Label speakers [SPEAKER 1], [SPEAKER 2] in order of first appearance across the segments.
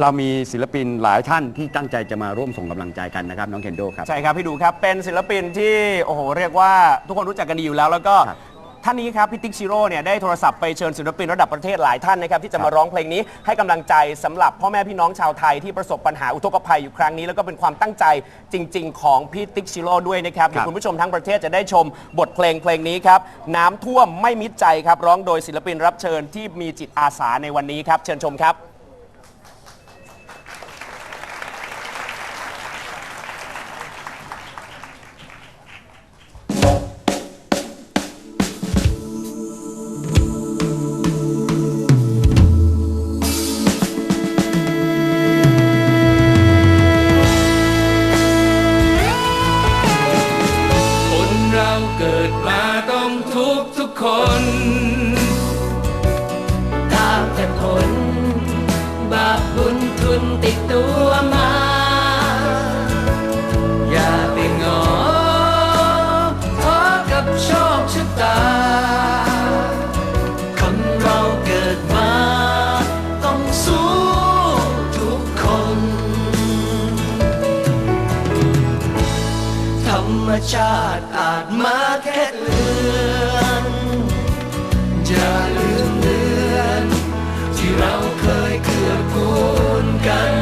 [SPEAKER 1] เรามีศิลปินหลายท่านที่ตั้งใจจะมาร่วมส่งกำลังใจกันนะครับน้องเคนโดครับ
[SPEAKER 2] ใช่ครับพี่ดูครับเป็นศิลปินที่โอ้โหเรียกว่าทุกคนรู้จักกันดีอยู่แล้ว แล้วก็
[SPEAKER 1] ครับ
[SPEAKER 2] ท่านนี้ครับพี่ติ๊กชิโร่เนี่ยได้โทรศัพท์ไปเชิญศิลปินระดับประเทศหลายท่านนะครับที่จะมาร้องเพลงนี้ให้กำลังใจสำหรับพ่อแม่พี่น้องชาวไทยที่ประสบปัญหาอุทกภัยอยู่ครั้งนี้ แล้วก็เป็นความตั้งใจจริง ๆ ของพี่ติ๊กชิโร่ด้วยนะครับเดี๋ยวคุณผู้ชมทั้งประเทศจะได้ชมบทเพลงเพลงนี้ครับน้ำท่วมไม่มิดใจครับร้องโดยศิลปินรับเชิญที่มีจิตอาสาในวันนี้ครับเชิญชมครับ
[SPEAKER 3] คนตา
[SPEAKER 4] มแต่ผลบาปบุญทุนติดตัวมา
[SPEAKER 3] อย่าไปงอท้อกับโชคชะตา
[SPEAKER 4] คนเราเกิดมาต้องสู้ทุกคน ธรรมชาติอาจมาแค่เลือนอ จะลืมเลือน ที่เราเคยเกื้อกูลกัน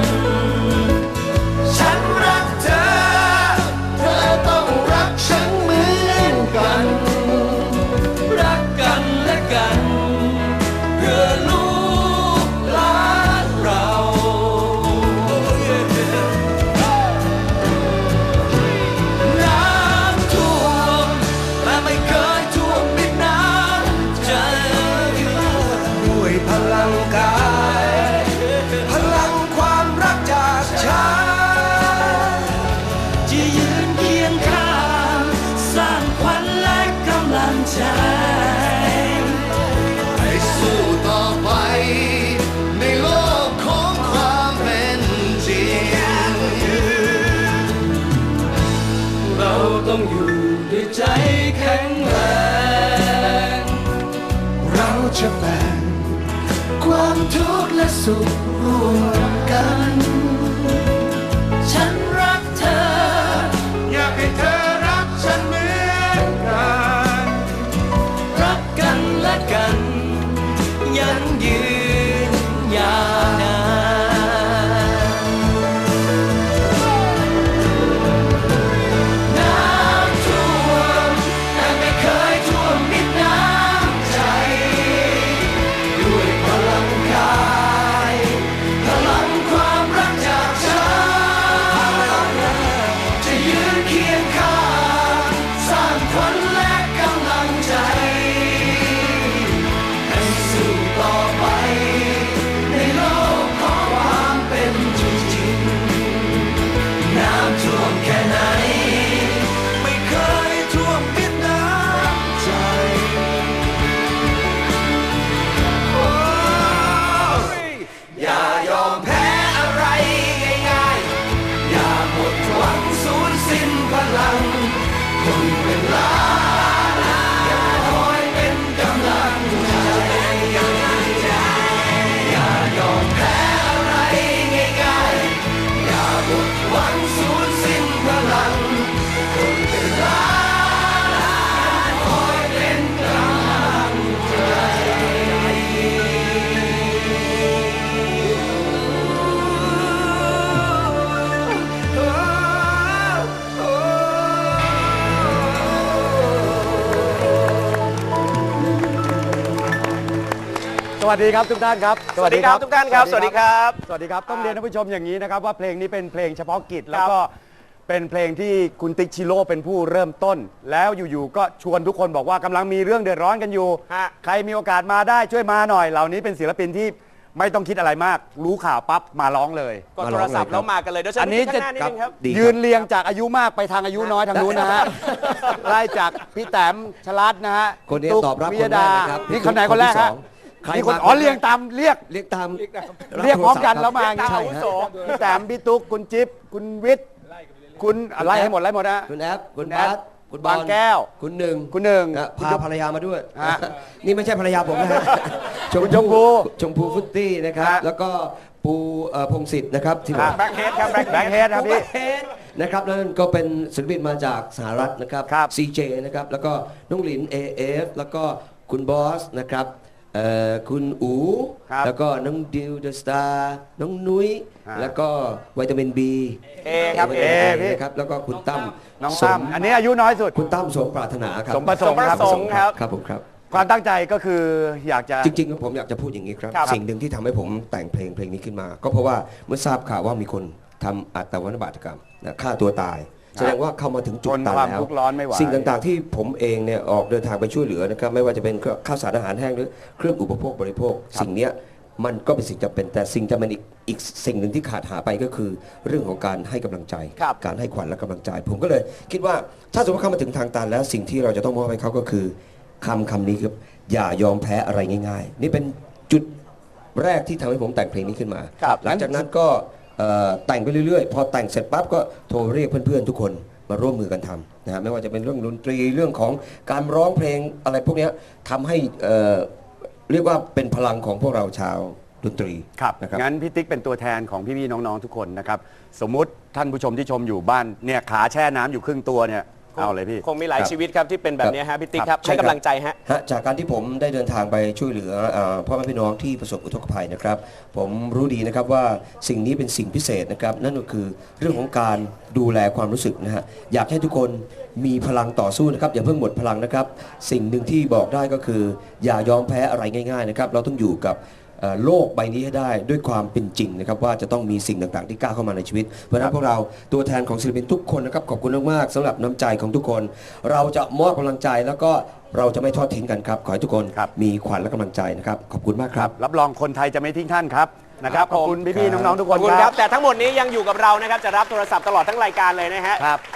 [SPEAKER 4] ใจแข็
[SPEAKER 3] งแรง
[SPEAKER 4] เราจะแบ่งความทุกข์และสุขร่วมกัน
[SPEAKER 1] วัสดีครับทุกท่านครับ
[SPEAKER 2] สวัสดีครับทุกท่านครับสวัสดีครับ
[SPEAKER 1] สวัสดีครับต้องเรียนท่านผู้ชมอย่างนี้นะครับว่าเพลงนี้เป็นเพลงเฉพาะกิจแล้วก็เป็นเพลงที่คุณติ๊กชิโร่เป็นผู้เริ่มต้น แล้วอยู่ๆก็ชวนทุกคนบอกว่ากำลังมีเรื่องเดือดร้อนกันอยู่
[SPEAKER 2] ฮะ
[SPEAKER 1] ใครมีโอกาสมาได้ช่วยมาหน่อย เหล่านี้เป็นศิลปินที่ไม่ต้องคิดอะไรมาก รู้ข่าวปั๊บมาร้องเลย
[SPEAKER 2] กดโทรศัพท์แล้วมากันเลยเดี๋ยวเชิญ
[SPEAKER 1] อันนี้
[SPEAKER 2] พี่ข้างหน้านิดนึงครับ
[SPEAKER 5] ดีครับ
[SPEAKER 1] ยืนเรียงจากอายุมากไปทางอายุน้อยทางนู้นนะฮะไล่จากพี่แต้มชลัดนะฮะ
[SPEAKER 5] คนนี้
[SPEAKER 1] ตุ๊ก
[SPEAKER 5] ตอบรับ
[SPEAKER 1] วิ
[SPEAKER 5] คน
[SPEAKER 1] ย
[SPEAKER 5] แร
[SPEAKER 1] ดาก
[SPEAKER 5] นะครับ
[SPEAKER 1] นี่คนไหนคนแรก
[SPEAKER 5] ที่ส
[SPEAKER 1] ฮะ
[SPEAKER 5] อง ใคร
[SPEAKER 1] นี่คน
[SPEAKER 5] มา
[SPEAKER 1] อ๋อเรียงตามเรียก
[SPEAKER 5] เรียกตาม
[SPEAKER 1] เรียกพร้อมกัน
[SPEAKER 5] บ
[SPEAKER 1] แล้วมา
[SPEAKER 5] โทรศัพท์
[SPEAKER 1] ใช่
[SPEAKER 5] ครับ
[SPEAKER 1] ฮะพี่แต้มพี่ตุ๊กคุณจิ๊บคุณวิทย์คุณไล่ให้หมดไล่หมดนะ
[SPEAKER 5] คุณแอปคุณ
[SPEAKER 1] คุณแอป
[SPEAKER 5] บาสคุณบอล
[SPEAKER 1] บางแก้ว
[SPEAKER 5] คุณหนึ่ง
[SPEAKER 1] คุณหนึ่ง
[SPEAKER 5] นะ
[SPEAKER 1] คุณ
[SPEAKER 5] พา
[SPEAKER 1] จุ๊บ
[SPEAKER 5] ภรรยามาด้วย
[SPEAKER 1] ฮะ
[SPEAKER 5] นี่ไม่ใช่ภรรยาผมนะฮะ
[SPEAKER 1] คุณชมพู
[SPEAKER 5] ชมพูฟุตตี้นะครับ
[SPEAKER 1] ฮะ
[SPEAKER 5] แล้วก็ปูเอ่อพงศิษฐ์นะครับที่
[SPEAKER 1] ครับ
[SPEAKER 2] แบ็คเฮดครับแบ็ค
[SPEAKER 1] แบ็คเฮดครับพี่
[SPEAKER 5] เฮดนะครับแล้วนั่นก็เป็นศิลปินมาจากสหรัฐนะครับ
[SPEAKER 1] ครับ
[SPEAKER 5] CJ นะครับ แล้วก็น้องหลิน AF แล้วก็คุณบอสนะครับ เอ่อคุณอู
[SPEAKER 1] ครับ
[SPEAKER 5] แล้วก็น้องดิวเดอะสตาร์น้องนุ้ย
[SPEAKER 1] อ่า
[SPEAKER 5] แล้วก็วิตามิน B
[SPEAKER 2] เอครับเอ
[SPEAKER 1] พี่
[SPEAKER 5] นะครับแล้วก็คุณตั้ม
[SPEAKER 1] น้อง
[SPEAKER 5] ส
[SPEAKER 1] ตั้มอันนี้อายุน้อยสุด
[SPEAKER 5] คุณตั้มสมปรารถนาครับ
[SPEAKER 1] สมประสงค์ครับ
[SPEAKER 2] สมประสงค์ครับ
[SPEAKER 5] ครับผมครับ
[SPEAKER 1] ความตั้งใจก็คืออยากจะ
[SPEAKER 5] จริงๆแล้วผมอยากจะพูดอย่างนี้ครับ
[SPEAKER 2] ครับ
[SPEAKER 5] สิ่งหนึ่งที่ทำให้ผมแต่งเพลงเพลงนี้ขึ้นมา ก็เพราะว่าเมื่อทราบข่าวว่ามีคนทำอัตวันบาตกรรมนะฆ่าตัวตาย แสดงว่าเข้ามาถึงจุด
[SPEAKER 1] ทน
[SPEAKER 5] ตัน
[SPEAKER 1] ความ
[SPEAKER 5] แล้ว
[SPEAKER 1] ทุกข์ร้อนไม่ไหว
[SPEAKER 5] สิ่งต่างๆ ที่ผมเองเนี่ยออกเดินทางไปช่วยเหลือนะครับไม่ว่าจะเป็นข้าวสารอาหารแห้งหรือเครื่องอุปโภคบริโภค สิ่งเนี้ยมันก็เป็นสิ่งจำเป็นแต่สิ่งจำเป็นอีกอีกสิ่งหนึ่งที่ขาดหายไปก็คือ เรื่องของการให้กำลังใจ
[SPEAKER 2] ครับ
[SPEAKER 5] การให้ขวัญและกำลังใจ ผมก็เลย คิดว่าถ้าสมมติเข้ามาถึงทางตันแล้ว สิ่งที่เราจะต้องมอบให้เขาก็คือคำคำนี้ครับอย่ายอมแพ้อะไรง่าย ๆ นี่เป็นจุดแรกที่ทำให้ผมแต่งเพลงนี้ขึ้นมา
[SPEAKER 2] ครับ
[SPEAKER 5] หลังจากนั้นก็เอ่อ แต่งไปเรื่อยๆ พอแต่งเสร็จปั๊บก็โทรเรียกเพื่อนๆ ทุกคนมาร่วมมือกันทำนะฮะไม่ว่าจะเป็นเรื่องดนตรีเรื่องของการร้องเพลงอะไรพวกเนี้ยทำให้เอ่อเรียกว่าเป็นพลังของพวกเราชาวดนตรี
[SPEAKER 1] ครับ
[SPEAKER 5] นะครับ
[SPEAKER 1] งั้นพี่ติ๊กเป็นตัวแทนของพี่ๆน้องๆทุกคนนะครับ สมมุติท่านผู้ชมที่ชมอยู่บ้านเนี่ยขาแช่น้ำอยู่ครึ่งตัวเนี่ย เอาเลยพี่
[SPEAKER 2] คงมีหลาย
[SPEAKER 5] ครับ
[SPEAKER 2] ชีวิตครับที่เป็นแบบนี้ฮะพี่ติ๊กครับ
[SPEAKER 5] ใช่
[SPEAKER 2] ให้กำลังใจฮะ
[SPEAKER 5] ฮะจากการที่ผมได้เดินทางไปช่วยเหลือเอ่อพ่อแม่พี่น้องที่ประสบอุทกภัยนะครับ ผมรู้ดีนะครับว่าสิ่งนี้เป็นสิ่งพิเศษนะครับ นั่นก็คือเรื่องของการดูแลความรู้สึกนะฮะอยากให้ทุกคนมีพลังต่อสู้นะครับอย่าเพิ่งหมดพลังนะครับ สิ่งหนึ่งที่บอกได้ก็คือ อย่ายอมแพ้อะไรง่าย ๆ นะครับ เราต้องอยู่กับเอ่อ โลกใบนี้ให้ได้ด้วยความเป็นจริงนะครับว่าจะต้องมีสิ่งต่างๆ ที่ก้าวเข้ามาในชีวิต เพราะฉะนั้นพวกเราตัวแทนของศิลปินทุกคนนะครับขอบคุณมากๆสำหรับน้ำใจของทุกคน เราจะมอบกำลังใจแล้วก็เราจะไม่ทอดทิ้งกันครับ ขอให้ทุกคน
[SPEAKER 1] ครับ
[SPEAKER 5] มีขวัญและกำลังใจนะครับ ขอบคุณมากครับ
[SPEAKER 1] รับรองคนไทยจะไม่ทิ้งท่านครับนะครับ
[SPEAKER 2] ครับ
[SPEAKER 1] ขอบคุณพี่ๆน้องๆทุก
[SPEAKER 2] ข
[SPEAKER 1] ค
[SPEAKER 2] อบ
[SPEAKER 1] น
[SPEAKER 2] คุณ
[SPEAKER 1] ค
[SPEAKER 2] ค
[SPEAKER 1] รั
[SPEAKER 2] รับ บ แต่ทั้งหมดนี้ยังอยู่กับเรานะครับ จะรับโทรศัพท์ตลอดทั้งรายการเลยนะฮะ
[SPEAKER 1] ครับ